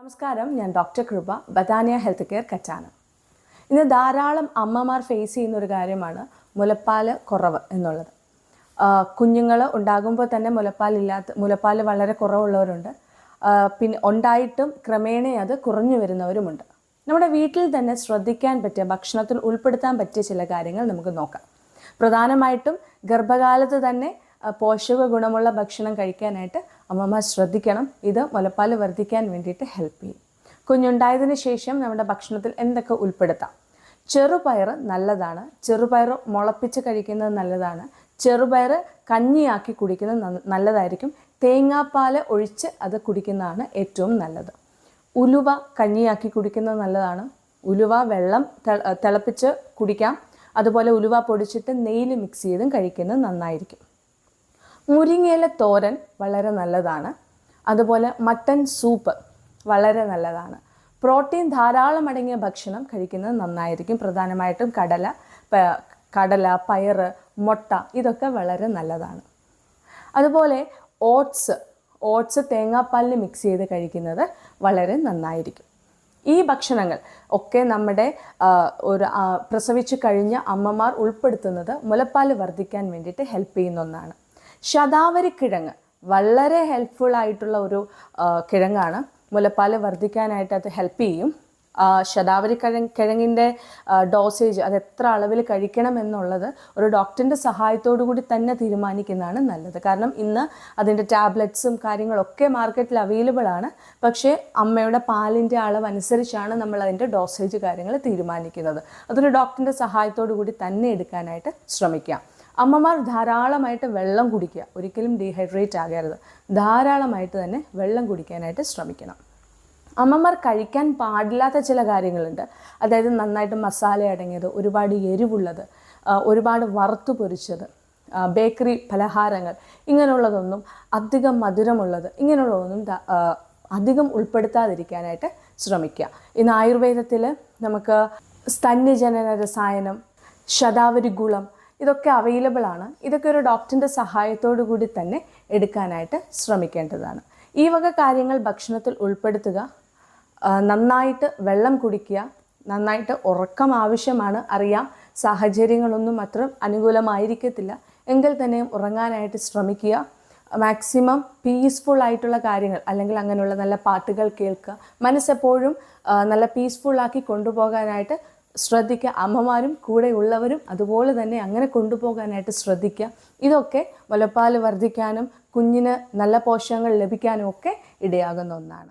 നമസ്കാരം ഞാൻ ഡോക്ടർ കൃപ ബദാനിയ ഹെൽത്ത് കെയർ കച്ചാനം ഇന്ന് ധാരാളം അമ്മമാർ ഫേസ് ചെയ്യുന്ന ഒരു കാര്യമാണ് മുലപ്പാൽ കുറവ് എന്നുള്ളത്. കുഞ്ഞുങ്ങൾ ഉണ്ടാകുമ്പോൾ തന്നെ മുലപ്പാലില്ലാത്ത മുലപ്പാൽ വളരെ കുറവുള്ളവരുണ്ട്. പിന്നെ ഉണ്ടായിട്ടും ക്രമേണ അത് കുറഞ്ഞു വരുന്നവരുമുണ്ട്. നമ്മുടെ വീട്ടിൽ തന്നെ ശ്രദ്ധിക്കാൻ പറ്റിയ ഭക്ഷണത്തിൽ ഉൾപ്പെടുത്താൻ പറ്റിയ ചില കാര്യങ്ങൾ നമുക്ക് നോക്കാം. പ്രധാനമായിട്ടും ഗർഭകാലത്ത് തന്നെ പോഷക ഗുണമുള്ള ഭക്ഷണം കഴിക്കാനായിട്ട് അമ്മമാർ ശ്രദ്ധിക്കണം. ഇത് മുലപ്പാൽ വർദ്ധിക്കാൻ വേണ്ടിയിട്ട് ഹെൽപ്പ് ചെയ്യും. കുഞ്ഞുണ്ടായതിനു ശേഷം നമ്മുടെ ഭക്ഷണത്തിൽ എന്തൊക്കെ ഉൾപ്പെടുത്താം? ചെറുപയർ നല്ലതാണ്. ചെറുപയർ മുളപ്പിച്ച് കഴിക്കുന്നത് നല്ലതാണ്. ചെറുപയർ കഞ്ഞിയാക്കി കുടിക്കുന്നത് നല്ലതായിരിക്കും. തേങ്ങാപ്പാൽ ഒഴിച്ച് അത് കുടിക്കുന്നതാണ് ഏറ്റവും നല്ലത്. ഉലുവ കഞ്ഞിയാക്കി കുടിക്കുന്നത് നല്ലതാണ്. ഉലുവ വെള്ളം തിളപ്പിച്ച് കുടിക്കാം. അതുപോലെ ഉലുവ പൊടിച്ചിട്ട് നെയ്യിൽ മിക്സ് ചെയ്തും കഴിക്കുന്നത് നന്നായിരിക്കും. മുരിങ്ങയില തോരൻ വളരെ നല്ലതാണ്. അതുപോലെ മട്ടൻ സൂപ്പ് വളരെ നല്ലതാണ്. പ്രോട്ടീൻ ധാരാളം അടങ്ങിയ ഭക്ഷണം കഴിക്കുന്നത് നന്നായിരിക്കും. പ്രധാനമായിട്ടും കടല കടല പയറ് മുട്ട ഇതൊക്കെ വളരെ നല്ലതാണ്. അതുപോലെ ഓട്സ് ഓട്സ് തേങ്ങാപ്പാലിൽ മിക്സ് ചെയ്ത് കഴിക്കുന്നത് വളരെ നന്നായിരിക്കും. ഈ ഭക്ഷണങ്ങൾ ഒക്കെ നമ്മുടെ ഒരു പ്രസവിച്ചു കഴിഞ്ഞ അമ്മമാർ ഉൾപ്പെടുത്തുന്നത് മുലപ്പാൽ വർദ്ധിക്കാൻ വേണ്ടിയിട്ട് ഹെൽപ്പ് ചെയ്യുന്ന ഒന്നാണ്. ശതാവരി കിഴങ്ങ് വളരെ ഹെൽപ്ഫുൾ ആയിട്ടുള്ള ഒരു കിഴങ്ങാണ്. മുലപ്പാൽ വർദ്ധിക്കാനായിട്ട് അത് ഹെൽപ്പ് ചെയ്യും. ശതാവരി കിഴങ്ങ് കിഴങ്ങിന്റെ ഡോസേജ് അത് എത്ര അളവിൽ കഴിക്കണം എന്നുള്ളത് ഒരു ഡോക്ടറിന്റെ സഹായത്തോടു കൂടി തന്നെ തീരുമാനിക്കുന്നതാണ് നല്ലത്. കാരണം ഇന്ന് അതിന്റെ ടാബ്ലറ്റ്സും കാര്യങ്ങളൊക്കെ മാർക്കറ്റിൽ അവൈലബിൾ ആണ്. പക്ഷേ അമ്മയുടെ പാലിന്റെ അളവ് അനുസരിച്ചാണ് നമ്മൾ അതിന്റെ ഡോസേജ് കാര്യങ്ങൾ തീരുമാനിക്കുന്നത്. അതൊരു ഡോക്ടറിന്റെ സഹായത്തോടു കൂടി തന്നെ എടുക്കാനായിട്ട് ശ്രമിക്കാം. അമ്മമാർ ധാരാളമായിട്ട് വെള്ളം കുടിക്കുക. ഒരിക്കലും ഡീഹൈഡ്രേറ്റ് ആകരുത്. ധാരാളമായിട്ട് തന്നെ വെള്ളം കുടിക്കാനായിട്ട് ശ്രമിക്കണം. അമ്മമാർ കഴിക്കാൻ പാടില്ലാത്ത ചില കാര്യങ്ങളുണ്ട്. അതായത് നന്നായിട്ട് മസാല അടങ്ങിയത് ഒരുപാട് എരിവുള്ളത് ഒരുപാട് വറുത്തു പൊരിച്ചത് ബേക്കറി പലഹാരങ്ങൾ ഇങ്ങനെയുള്ളതൊന്നും അധികം മധുരമുള്ളത് ഇങ്ങനെയുള്ളതൊന്നും അധികം ഉൾപ്പെടുത്താതിരിക്കാനായിട്ട് ശ്രമിക്കുക. ഇന്ന് ആയുർവേദത്തിൽ നമുക്ക് സ്തന്യജനന രസായനം ശതാവരി ഗുളം ഇതൊക്കെ അവൈലബിൾ ആണ്. ഇതൊക്കെ ഒരു ഡോക്ടറിന്റെ സഹായത്തോടു കൂടി തന്നെ എടുക്കാനായിട്ട് ശ്രമിക്കേണ്ടതാണ്. ഈ വക കാര്യങ്ങൾ ഭക്ഷണത്തിൽ ഉൾപ്പെടുത്തുക നന്നായിട്ട് വെള്ളം കുടിക്കുക നന്നായിട്ട് ഉറക്കം ആവശ്യമാണ്. അറിയാം സാഹചര്യങ്ങളൊന്നും അത്ര അനുകൂലമായിരിക്കത്തില്ല. എങ്കിൽ തന്നെയും ഉറങ്ങാനായിട്ട് ശ്രമിക്കുക. മാക്സിമം പീസ്ഫുൾ ആയിട്ടുള്ള കാര്യങ്ങൾ അല്ലെങ്കിൽ അങ്ങനെയുള്ള നല്ല പാട്ടുകൾ കേൾക്കുക. മനസ്സെപ്പോഴും നല്ല പീസ്ഫുൾ ആക്കി കൊണ്ടുപോകാനായിട്ട് ശ്രദ്ധിക്കുക. അമ്മമാരും കൂടെ ഉള്ളവരും അതുപോലെ തന്നെ അങ്ങനെ കൊണ്ടുപോകാനായിട്ട് ശ്രദ്ധിക്കുക. ഇതൊക്കെ മുലപ്പാൽ വർദ്ധിക്കാനും കുഞ്ഞിന് നല്ല പോഷകങ്ങൾ ലഭിക്കാനും ഒക്കെ ഇടയാകുന്ന ഒന്നാണ്.